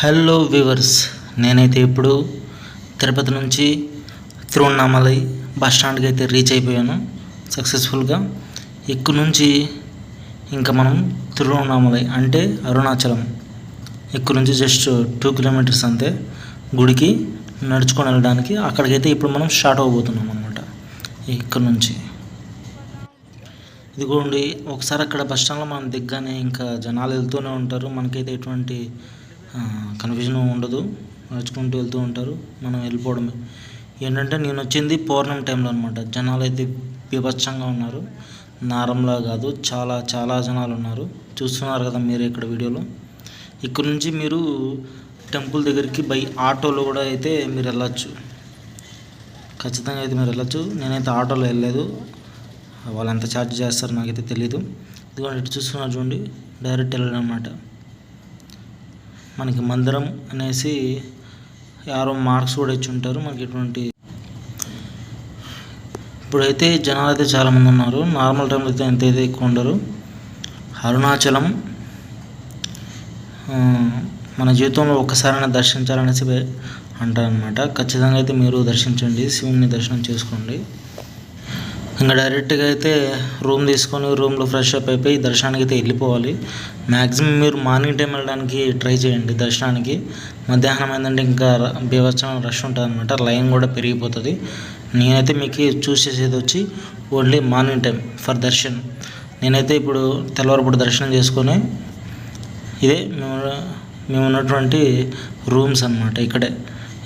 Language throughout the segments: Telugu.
హలో వ్యూవర్స్ నేనైతే ఇప్పుడు తిరుపతి నుంచి తిరువణామలై బస్ స్టాండ్కి అయితే రీచ్ అయిపోయాను. సక్సెస్ఫుల్గా ఇక్కడ నుంచి ఇంకా మనం తిరువణామలై అంటే అరుణాచలం. ఇక్కడ నుంచి జస్ట్ టూ కిలోమీటర్స్ అంతే గుడికి నడుచుకొని వెళ్ళడానికి. అక్కడికైతే ఇప్పుడు మనం స్టార్ట్ అవ్వబోతున్నాం అనమాట ఇక్కడ నుంచి. ఇదిగోండి ఒకసారి అక్కడ బస్ స్టాండ్లో మనం దిగ్గానే ఇంకా జనాలు వెళ్తూనే ఉంటారు. మనకైతే ఎటువంటి కన్ఫ్యూజన్ ఉండదు. నడుచుకుంటూ వెళ్తూ ఉంటారు. మనం వెళ్ళిపోవడమే. ఏంటంటే నేను వచ్చింది పౌర్ణమి టైంలో అనమాట జనాలు అయితే బీభత్సంగా ఉన్నారు. నారంలా కాదు చాలా చాలా జనాలు ఉన్నారు. చూస్తున్నారు కదా మీరు ఇక్కడ వీడియోలో. ఇక్కడ నుంచి మీరు టెంపుల్ దగ్గరికి బై ఆటోలో కూడా అయితే మీరు వెళ్ళచ్చు. ఖచ్చితంగా అయితే మీరు వెళ్ళచ్చు. నేనైతే ఆటోలో వెళ్ళలేదు. వాళ్ళు ఎంత ఛార్జ్ చేస్తారో నాకైతే తెలియదు ఇదిగోండి ఇటు చూస్తున్నారు చూడండి. డైరెక్ట్ వెళ్ళడం అనమాట మనకి మందిరం అనేసి యారో మార్క్స్ కూడా ఇచ్చి ఉంటారు. మనకి ఎటువంటి ఇప్పుడైతే జనాలు అయితే చాలామంది ఉన్నారు. నార్మల్ టైంలో అయితే ఎంత అయితే ఎక్కువ ఉండరు. అరుణాచలం మన జీవితంలో ఒక్కసారైనా దర్శించాలనేసి అంటారనమాట ఖచ్చితంగా అయితే మీరు దర్శించండి. శివుని దర్శనం చేసుకోండి. ఇంకా డైరెక్ట్గా అయితే రూమ్ తీసుకొని రూమ్లో ఫ్రెష్ అప్ అయిపోయి దర్శనానికి అయితే వెళ్ళిపోవాలి. మ్యాక్సిమం మీరు మార్నింగ్ టైం వెళ్ళడానికి ట్రై చేయండి దర్శనానికి. మధ్యాహ్నం ఏంటంటే ఇంకా ర- బీభత్సమైన రష్ ఉంటుంది అనమాట లైన్ కూడా పెరిగిపోతుంది. నేనైతే మీకు చూస్ చేసేది వచ్చి only morning time for darshan. నేనైతే ఇప్పుడు తెల్లవారుపూట దర్శనం చేసుకొని ఇదే మేము మేము ఉన్నటువంటి రూమ్స్ అన్నమాట ఇక్కడే.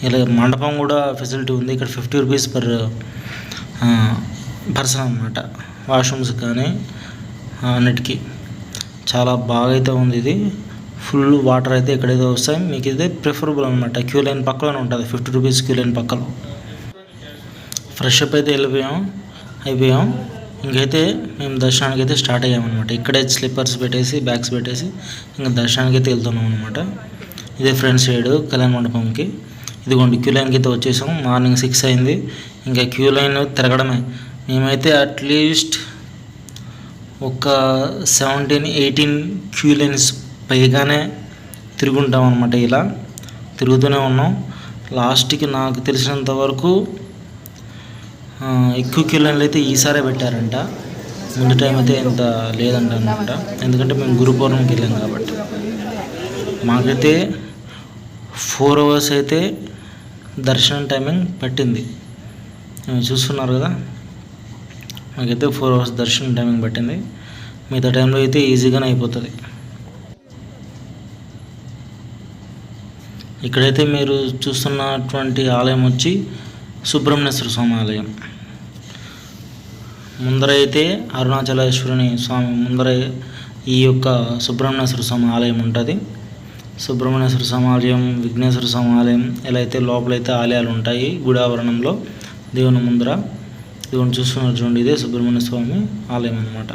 ఇలా మండపం కూడా ఫెసిలిటీ ఉంది. ఇక్కడ ఫిఫ్టీ రూపీస్ పర్ పర్సన్ అనమాట వాష్రూమ్స్ కానీ అన్నిటికీ. చాలా బాగా అయితే ఉంది ఇది. ఫుల్ వాటర్ అయితే ఇక్కడైతే వస్తాయి మీకు ఇదే ప్రిఫరబుల్ అనమాట క్యూ లైన్ పక్కలోనే ఉంటుంది ఫిఫ్టీ రూపీస్ క్యూ లైన్ పక్కలో. ఫ్రెష్ అప్ అయితే వెళ్ళిపోయాం అయిపోయాం. ఇంకైతే మేము దర్శనానికి అయితే స్టార్ట్ అయ్యామన్నమాట ఇక్కడే స్లిప్పర్స్ పెట్టేసి బ్యాగ్స్ పెట్టేసి ఇంకా దర్శనానికి అయితే వెళ్తున్నాం అనమాట ఇదే ఫ్రంట్ సైడ్ కళ్యాణ మండపంకి. ఇదిగోండి క్యూ లైన్కి అయితే వచ్చేసాం. మార్నింగ్ సిక్స్ అయింది. ఇంకా క్యూ లైన్ తిరగడమే. మేమైతే అట్లీస్ట్ ఒక సెవెంటీన్ ఎయిటీన్ క్యూ లైన్స్ పైగానే తిరుగుంటాం అనమాట ఇలా. తిరుగుతూనే ఉన్నాం. లాస్ట్కి నాకు తెలిసినంత వరకు ఎక్కువ క్యూ లైన్లు అయితే ఈసారే పెట్టారంట. ముందు టైం అయితే ఇంత లేదంట అనమాట ఎందుకంటే మేము గురు పౌర్ణమికి వెళ్ళాం కాబట్టి. మాకైతే ఫోర్ అవర్స్ అయితే దర్శనం టైమింగ్ పట్టింది. చూస్తున్నారు కదా? మాకైతే ఫోర్ అవర్స్ దర్శనం టైమింగ్ పట్టింది. మిగతా టైంలో అయితే ఈజీగానే అయిపోతుంది. ఇక్కడైతే మీరు చూస్తున్నటువంటి ఆలయం వచ్చి సుబ్రహ్మణ్యేశ్వర స్వామి ఆలయం. ముందర అయితే అరుణాచలేశ్వరుని స్వామి ముందర ఈ యొక్క సుబ్రహ్మణ్యేశ్వర స్వామి ఆలయం ఉంటుంది. సుబ్రహ్మణ్యేశ్వర స్వామి ఆలయం విఘ్నేశ్వర స్వామి ఆలయం ఇలా అయితే లోపలైతే ఆలయాలు ఉంటాయి గుడి ఆవరణంలో దేవుని ముందర. ఇదిగోండి చూస్తున్నారు చూడండి. ఇదే సుబ్రహ్మణ్య స్వామి ఆలయం అనమాట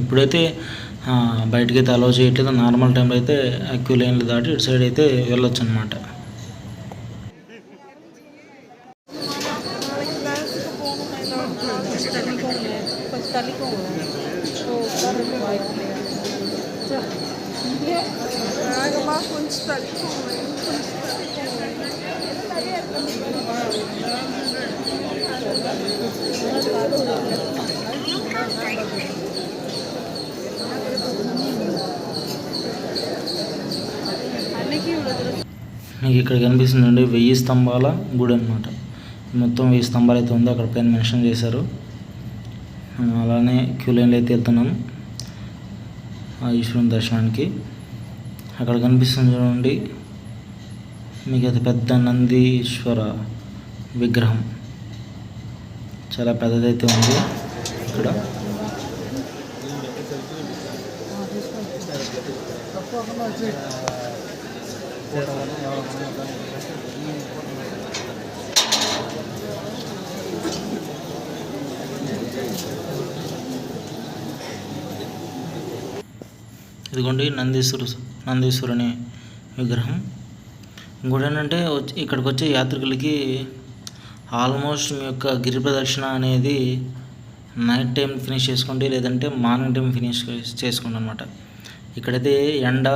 ఇప్పుడైతే బయటకైతే అలౌ చేయట్లేదు. నార్మల్ టైంలో అయితే అక్యూ లైన్లు దాటి ఇటు సైడ్ అయితే వెళ్ళొచ్చు అనమాట కొంచెం మీకు ఇక్కడ కనిపిస్తుందండి వెయ్యి స్తంభాల గుడి అనమాట మొత్తం వెయ్యి స్తంభాలు అయితే ఉందో. అక్కడ పైన మెన్షన్ చేశారు. అలానే క్యూ లైన్లో అయితే వెళ్తున్నాం ఆ ఈశ్వరుని దర్శనానికి. అక్కడ కనిపిస్తుంది చూడండి. మీకు అది పెద్ద నందీశ్వర విగ్రహం. చాలా పెద్దదైతే ఉంది ఇక్కడ. ఇదిగోండి నందీశ్వరు నందీశ్వరుని విగ్రహం. ఇంకోటి ఏంటంటే వచ్చి ఇక్కడికి వచ్చే యాత్రికులకి ఆల్మోస్ట్ మీ యొక్క గిరి ప్రదక్షిణ అనేది నైట్ టైం ఫినిష్ చేసుకోండి లేదంటే మార్నింగ్ టైం ఫినిష్ చేసుకోండి అనమాట ఇక్కడైతే ఎండ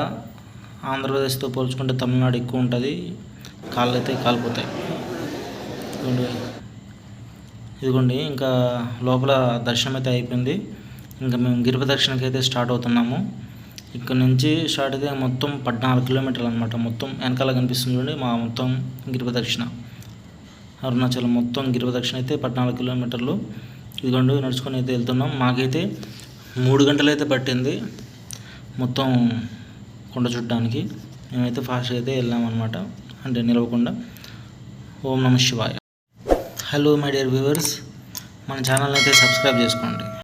ఆంధ్రప్రదేశ్తో పోల్చుకుంటే తమిళనాడు ఎక్కువ ఉంటుంది కాళ్ళు అయితే కాలిపోతాయి. ఇదిగోండి. ఇదిగోండి ఇంకా లోపల దర్శనం అయితే అయిపోయింది. ఇంకా మేము గిరి ప్రదక్షిణకి అయితే స్టార్ట్ అవుతున్నాము. ఇక్కడ నుంచి స్టార్ట్ అయితే మొత్తం పద్నాలుగు కిలోమీటర్లు అనమాట మొత్తం వెనకాల కనిపిస్తుంది చూడండి మా మొత్తం గిరి ప్రదక్షిణ. అరుణాచలం మొత్తం గిరిప్రదక్షిణ అయితే పద్నాలుగు కిలోమీటర్లు. ఇదిగోండి నడుచుకొని అయితే వెళ్తున్నాం. మాకైతే మూడు గంటలు అయితే పట్టింది మొత్తం కొండ చుట్టడానికి మేమైతే ఫాస్ట్గా అయితే వెళ్ళామన్నమాట. అంటే నిలవకుండా. ఓం నమ శివాయ. హలో మై డియర్ వ్యూవర్స్ మన ఛానల్ అయితే సబ్స్క్రైబ్ చేసుకోండి.